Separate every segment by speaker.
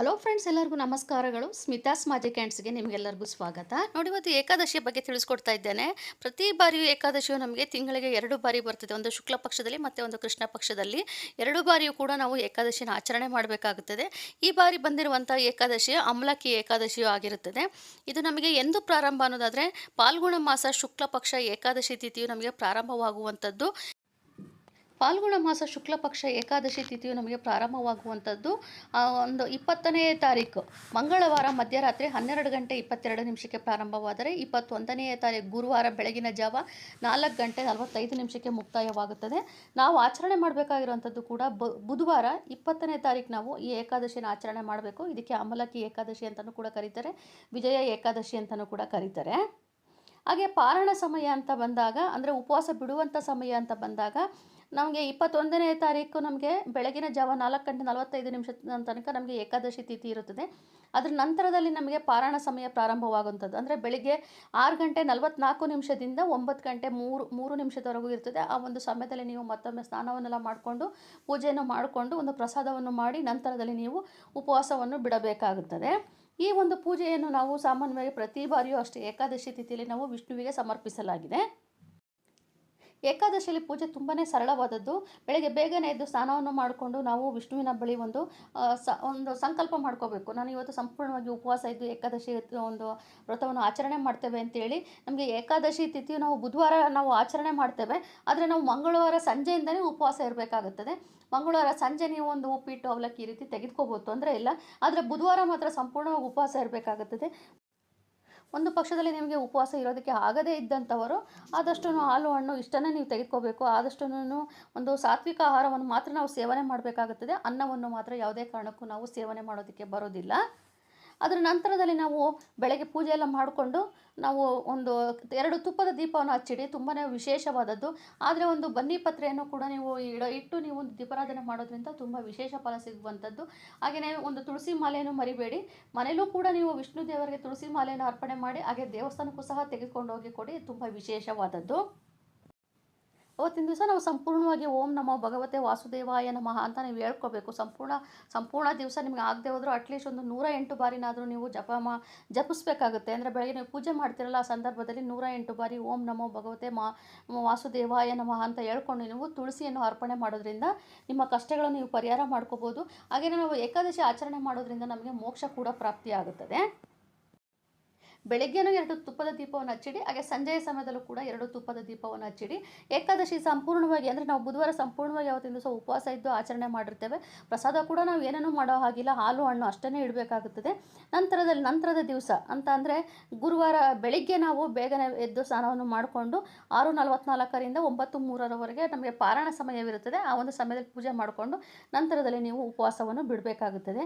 Speaker 1: Hello friends ಎಲ್ಲರಿಗೂ ನಮಸ್ಕಾರಗಳು. ಸ್ಮಿತಾಸ್ ಮಾಜಿ ಕ್ಯಾಂಡ್ಸ್ಗೆ ನಿಮಗೆಲ್ಲರಿಗೂ ಸ್ವಾಗತ. ನೋಡಿ, ಇವತ್ತು ಏಕಾದಶಿಯ ಬಗ್ಗೆ ತಿಳಿಸ್ಕೊಡ್ತಾ ಇದ್ದೇನೆ. ಪ್ರತಿ ಬಾರಿಯೂ ಏಕಾದಶಿಯು ನಮಗೆ ತಿಂಗಳಿಗೆ ಎರಡು ಬಾರಿ ಬರ್ತದೆ. ಒಂದು ಶುಕ್ಲ ಪಕ್ಷದಲ್ಲಿ ಮತ್ತು ಒಂದು ಕೃಷ್ಣ ಪಕ್ಷದಲ್ಲಿ. ಎರಡು ಬಾರಿಯೂ ಕೂಡ ನಾವು ಏಕಾದಶಿನ ಆಚರಣೆ ಮಾಡಬೇಕಾಗುತ್ತದೆ. ಈ ಬಾರಿ ಬಂದಿರುವಂಥ ಏಕಾದಶಿ ಅಮ್ಲಕ್ಕಿ ಏಕಾದಶಿಯು ಆಗಿರುತ್ತದೆ. ಇದು ನಮಗೆ ಎಂದು ಪ್ರಾರಂಭ ಅನ್ನೋದಾದರೆ, ಪಾಲ್ಗುಣ ಮಾಸ ಶುಕ್ಲ ಪಕ್ಷ ಏಕಾದಶಿ ತಿಥಿಯು ನಮಗೆ ಪ್ರಾರಂಭವಾಗುವಂಥದ್ದು. ಪಾಲ್ಗುಣ ಮಾಸ ಶುಕ್ಲ ಪಕ್ಷ ಏಕಾದಶಿ ತಿಥಿಯು ನಮಗೆ ಪ್ರಾರಂಭವಾಗುವಂಥದ್ದು ಒಂದು ಇಪ್ಪತ್ತನೇ ತಾರೀಕು. ಮಂಗಳವಾರ ಮಧ್ಯರಾತ್ರಿ ಹನ್ನೆರಡು ಗಂಟೆ ಇಪ್ಪತ್ತೆರಡು ನಿಮಿಷಕ್ಕೆ ಪ್ರಾರಂಭವಾದರೆ ಇಪ್ಪತ್ತೊಂದನೆಯ ತಾರೀಕು ಗುರುವಾರ ಬೆಳಗಿನ ಜಾವ ನಾಲ್ಕು ಗಂಟೆ ನಲವತ್ತೈದು ನಿಮಿಷಕ್ಕೆ ಮುಕ್ತಾಯವಾಗುತ್ತದೆ. ನಾವು ಆಚರಣೆ ಮಾಡಬೇಕಾಗಿರುವಂಥದ್ದು ಕೂಡ ಬುಧವಾರ ಇಪ್ಪತ್ತನೇ ತಾರೀಕು ನಾವು ಈ ಏಕಾದಶಿನ ಆಚರಣೆ ಮಾಡಬೇಕು. ಇದಕ್ಕೆ ಅಮಲಕ್ಕಿ ಏಕಾದಶಿ ಅಂತಲೂ ಕೂಡ ಕರೀತಾರೆ, ವಿಜಯ ಏಕಾದಶಿ ಅಂತಲೂ ಕೂಡ ಕರೀತಾರೆ. ಹಾಗೆ ಪಾರಣ ಸಮಯ ಅಂತ ಬಂದಾಗ, ಅಂದರೆ ಉಪವಾಸ ಬಿಡುವಂಥ ಸಮಯ ಅಂತ ಬಂದಾಗ ನಮಗೆ ಇಪ್ಪತ್ತೊಂದನೇ ತಾರೀಕು ನಮಗೆ ಬೆಳಗಿನ ಜಾವ ನಾಲ್ಕು ಗಂಟೆ ನಲವತ್ತೈದು ನಿಮಿಷದ ತನಕ ನಮಗೆ ಏಕಾದಶಿ ತಿಥಿ ಇರುತ್ತದೆ. ಅದರ ನಂತರದಲ್ಲಿ ನಮಗೆ ಪಾರಾಯಣ ಸಮಯ ಪ್ರಾರಂಭವಾಗುವಂಥದ್ದು. ಅಂದರೆ ಬೆಳಿಗ್ಗೆ ಆರು ಗಂಟೆ ನಲವತ್ನಾಲ್ಕು ನಿಮಿಷದಿಂದ ಒಂಬತ್ತು ಗಂಟೆ ಮೂರು ಮೂರು ನಿಮಿಷದವರೆಗೂ ಇರ್ತದೆ. ಆ ಒಂದು ಸಮಯದಲ್ಲಿ ನೀವು ಮತ್ತೊಮ್ಮೆ ಸ್ನಾನವನ್ನೆಲ್ಲ ಮಾಡಿಕೊಂಡು ಪೂಜೆಯನ್ನು ಮಾಡಿಕೊಂಡು ಒಂದು ಪ್ರಸಾದವನ್ನು ಮಾಡಿ ನಂತರದಲ್ಲಿ ನೀವು ಉಪವಾಸವನ್ನು ಬಿಡಬೇಕಾಗುತ್ತದೆ. ಈ ಒಂದು ಪೂಜೆಯನ್ನು ನಾವು ಸಾಮಾನ್ಯವಾಗಿ ಪ್ರತಿ ಬಾರಿಯೂ ಅಷ್ಟೇ ಏಕಾದಶಿ ತಿಥಿಯಲ್ಲಿ ನಾವು ವಿಷ್ಣುವಿಗೆ ಸಮರ್ಪಿಸಲಾಗಿದೆ. ಏಕಾದಶಿಯಲ್ಲಿ ಪೂಜೆ ತುಂಬಾ ಸರಳವಾದದ್ದು. ಬೆಳಗ್ಗೆ ಬೇಗನೆ ಎದ್ದು ಸ್ನಾನವನ್ನು ಮಾಡಿಕೊಂಡು ನಾವು ವಿಷ್ಣುವಿನ ಬಳಿ ಒಂದು ಸ, ಒಂದು ಸಂಕಲ್ಪ ಮಾಡ್ಕೋಬೇಕು. ನಾನು ಇವತ್ತು ಸಂಪೂರ್ಣವಾಗಿ ಉಪವಾಸ ಇದ್ದು ಏಕಾದಶಿ ಒಂದು ವ್ರತವನ್ನು ಆಚರಣೆ ಮಾಡ್ತೇವೆ ಅಂತೇಳಿ ನಮಗೆ ಏಕಾದಶಿ ತಿಥಿಯು ನಾವು ಬುಧವಾರ ನಾವು ಆಚರಣೆ ಮಾಡ್ತೇವೆ. ಆದರೆ ನಾವು ಮಂಗಳವಾರ ಸಂಜೆಯಿಂದಲೇ ಉಪವಾಸ ಇರಬೇಕಾಗುತ್ತದೆ. ಮಂಗಳವಾರ ಸಂಜೆ ನೀವು ಒಂದು ಉಪ್ಪಿಟ್ಟು, ಅವಲಕ್ಕಿ ಈ ರೀತಿ ತೆಗೆದುಕೋಬೋದು, ತೊಂದರೆ ಇಲ್ಲ. ಆದರೆ ಬುಧವಾರ ಮಾತ್ರ ಸಂಪೂರ್ಣವಾಗಿ ಉಪವಾಸ ಇರಬೇಕಾಗುತ್ತದೆ. ಒಂದು ಪಕ್ಷದಲ್ಲಿ ನಿಮಗೆ ಉಪವಾಸ ಇರೋದಕ್ಕೆ ಆಗದೇ ಇದ್ದಂಥವರು ಆದಷ್ಟು ಹಾಲು ಹಣ್ಣು ಇಷ್ಟನ್ನೇ ನೀವು ತೆಗೆದುಕೋಬೇಕು. ಆದಷ್ಟು ಒಂದು ಸಾತ್ವಿಕ ಆಹಾರವನ್ನು ಮಾತ್ರ ನಾವು ಸೇವನೆ ಮಾಡಬೇಕಾಗುತ್ತದೆ. ಅನ್ನವನ್ನು ಮಾತ್ರ ಯಾವುದೇ ಕಾರಣಕ್ಕೂ ನಾವು ಸೇವನೆ ಮಾಡೋದಕ್ಕೆ ಬರೋದಿಲ್ಲ. ಅದರ ನಂತರದಲ್ಲಿ ನಾವು ಬೆಳಗ್ಗೆ ಪೂಜೆ ಎಲ್ಲ ಮಾಡಿಕೊಂಡು ನಾವು ಒಂದು ಎರಡು ತುಪ್ಪದ ದೀಪವನ್ನು ಹಚ್ಚಿಡಿ ತುಂಬಾ ವಿಶೇಷವಾದದ್ದು. ಆದರೆ ಒಂದು ಬನ್ನಿ ಪತ್ರೆಯನ್ನು ಕೂಡ ನೀವು ಇಡ, ಇಟ್ಟು ನೀವು ಒಂದು ದೀಪಾರಾಧನೆ ಮಾಡೋದ್ರಿಂದ ತುಂಬ ವಿಶೇಷ ಫಲ ಸಿಗುವಂಥದ್ದು. ಹಾಗೆಯೇ ಒಂದು ತುಳಸಿ ಮಾಲೆಯನ್ನು ಮರಿಬೇಡಿ. ಮನೆಯಲ್ಲೂ ಕೂಡ ನೀವು ವಿಷ್ಣು ದೇವರಿಗೆ ತುಳಸಿ ಮಾಲೆಯನ್ನು ಅರ್ಪಣೆ ಮಾಡಿ, ಹಾಗೆ ದೇವಸ್ಥಾನಕ್ಕೂ ಸಹ ತೆಗೆದುಕೊಂಡು ಹೋಗಿ ಕೊಡಿ. ತುಂಬ ವಿಶೇಷವಾದದ್ದು. ಅವತ್ತಿನ ದಿವಸ ನಾವು ಸಂಪೂರ್ಣವಾಗಿ ಓಂ ನಮೋ ಭಗವತೆ ವಾಸುದೇವಾಯ ನಮಃ ಅಂತ ನೀವು ಹೇಳ್ಕೋಬೇಕು. ಸಂಪೂರ್ಣ ಸಂಪೂರ್ಣ ದಿವಸ ನಿಮಗೆ ಆಗದೆ ಹೋದರೂ ಅಟ್ಲೀಸ್ಟ್ ಒಂದು ನೂರ ಎಂಟು ಬಾರಿನಾದರೂ ನೀವು ಜಪ ಮಾ, ಜಪಿಸ್ಬೇಕಾಗುತ್ತೆ. ಅಂದರೆ ಬೆಳಗ್ಗೆ ನೀವು ಪೂಜೆ ಮಾಡ್ತಿರಲ್ಲ ಆ ಸಂದರ್ಭದಲ್ಲಿ ನೂರ ಎಂಟು ಬಾರಿ ಓಂ ನಮೋ ಭಗವತೆ ಮಾ, ವಾಸುದೇವಾಯ ನಮಃ ಅಂತ ಹೇಳ್ಕೊಂಡು ನೀವು ತುಳಸಿಯನ್ನು ಅರ್ಪಣೆ ಮಾಡೋದ್ರಿಂದ ನಿಮ್ಮ ಕಷ್ಟಗಳನ್ನು ನೀವು ಪರಿಹಾರ ಮಾಡ್ಕೋಬೋದು. ಹಾಗೆಯೇ ನಾವು ಏಕಾದಶಿ ಆಚರಣೆ ಮಾಡೋದ್ರಿಂದ ನಮಗೆ ಮೋಕ್ಷ ಕೂಡ ಪ್ರಾಪ್ತಿಯಾಗುತ್ತದೆ. ಬೆಳಗ್ಗೆನೂ ಎರಡು ತುಪ್ಪದ ದೀಪವನ್ನು ಹಚ್ಚಿಡಿ, ಹಾಗೆ ಸಂಜೆಯ ಸಮಯದಲ್ಲೂ ಕೂಡ ಎರಡು ತುಪ್ಪದ ದೀಪವನ್ನು ಹಚ್ಚಿಡಿ. ಏಕಾದಶಿ ಸಂಪೂರ್ಣವಾಗಿ ಅಂದರೆ ನಾವು ಬುಧವಾರ ಸಂಪೂರ್ಣವಾಗಿ ಯಾವತ್ತಿನ ದಿವಸ ಉಪವಾಸ ಇದ್ದು ಆಚರಣೆ ಮಾಡಿರ್ತೇವೆ. ಪ್ರಸಾದ ಕೂಡ ನಾವು ಏನೇನೂ ಮಾಡೋ ಹಾಗಿಲ್ಲ, ಹಾಲು, ಹಣ್ಣು ಅಷ್ಟೇ ಇಡಬೇಕಾಗುತ್ತದೆ. ನಂತರದಲ್ಲಿ, ನಂತರದ ದಿವಸ ಅಂತ ಅಂದರೆ ಗುರುವಾರ ಬೆಳಿಗ್ಗೆ ನಾವು ಬೇಗನೆ ಎದ್ದು ಸ್ನಾನವನ್ನು ಮಾಡಿಕೊಂಡು ಆರು ನಲವತ್ನಾಲ್ಕರಿಂದ ಒಂಬತ್ತು ಮೂರರವರೆಗೆ ನಮಗೆ ಪಾರಾಯಣ ಸಮಯವಿರುತ್ತದೆ. ಆ ಒಂದು ಸಮಯದಲ್ಲಿ ಪೂಜೆ ಮಾಡಿಕೊಂಡು ನಂತರದಲ್ಲಿ ನೀವು ಉಪವಾಸವನ್ನು ಬಿಡಬೇಕಾಗುತ್ತದೆ.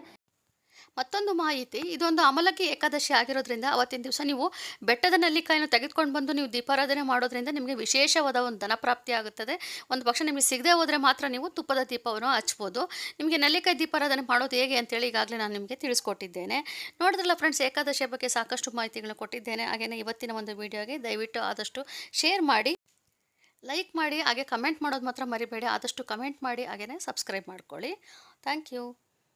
Speaker 1: ಮತ್ತೊಂದು ಮಾಹಿತಿ, ಇದೊಂದು ಅಮಲಕ್ಕಿ ಏಕಾದಶಿ ಆಗಿರೋದ್ರಿಂದ ಅವತ್ತಿನ ದಿವಸ ನೀವು ಬೆಟ್ಟದ ನೆಲ್ಲಿಕಾಯನ್ನು ತೆಗೆದುಕೊಂಡು ಬಂದು ನೀವು ದೀಪಾರಾಧನೆ ಮಾಡೋದ್ರಿಂದ ನಿಮಗೆ ವಿಶೇಷವಾದ ಒಂದು ಧನಪ್ರಾಪ್ತಿ ಆಗುತ್ತದೆ. ಒಂದು ಪಕ್ಷ ನಿಮಗೆ ಸಿಗದೆ ಹೋದರೆ ಮಾತ್ರ ನೀವು ತುಪ್ಪದ ದೀಪವನ್ನು ಹಚ್ಬೋದು. ನಿಮಗೆ ನೆಲ್ಲಿಕಾಯಿ ದೀಪಾರಾಧನೆ ಮಾಡೋದು ಹೇಗೆ ಅಂತೇಳಿ ಈಗಾಗಲೇ ನಾನು ನಿಮಗೆ ತಿಳಿಸ್ಕೊಟ್ಟಿದ್ದೇನೆ. ನೋಡಿದ್ರಲ್ಲ ಫ್ರೆಂಡ್ಸ್ ಏಕಾದಶಿಯ ಬಗ್ಗೆ ಸಾಕಷ್ಟು ಮಾಹಿತಿಗಳನ್ನು ಕೊಟ್ಟಿದ್ದೇನೆ. ಹಾಗೆಯೇ ಇವತ್ತಿನ ಒಂದು ವಿಡಿಯೋಗೆ ದಯವಿಟ್ಟು ಆದಷ್ಟು ಶೇರ್ ಮಾಡಿ ಲೈಕ್ ಮಾಡಿ, ಹಾಗೆ ಕಮೆಂಟ್ ಮಾಡೋದು ಮಾತ್ರ ಮರಿಬೇಡಿ. ಆದಷ್ಟು ಕಮೆಂಟ್ ಮಾಡಿ ಹಾಗೆಯೇ ಸಬ್ಸ್ಕ್ರೈಬ್ ಮಾಡ್ಕೊಳ್ಳಿ. Thank you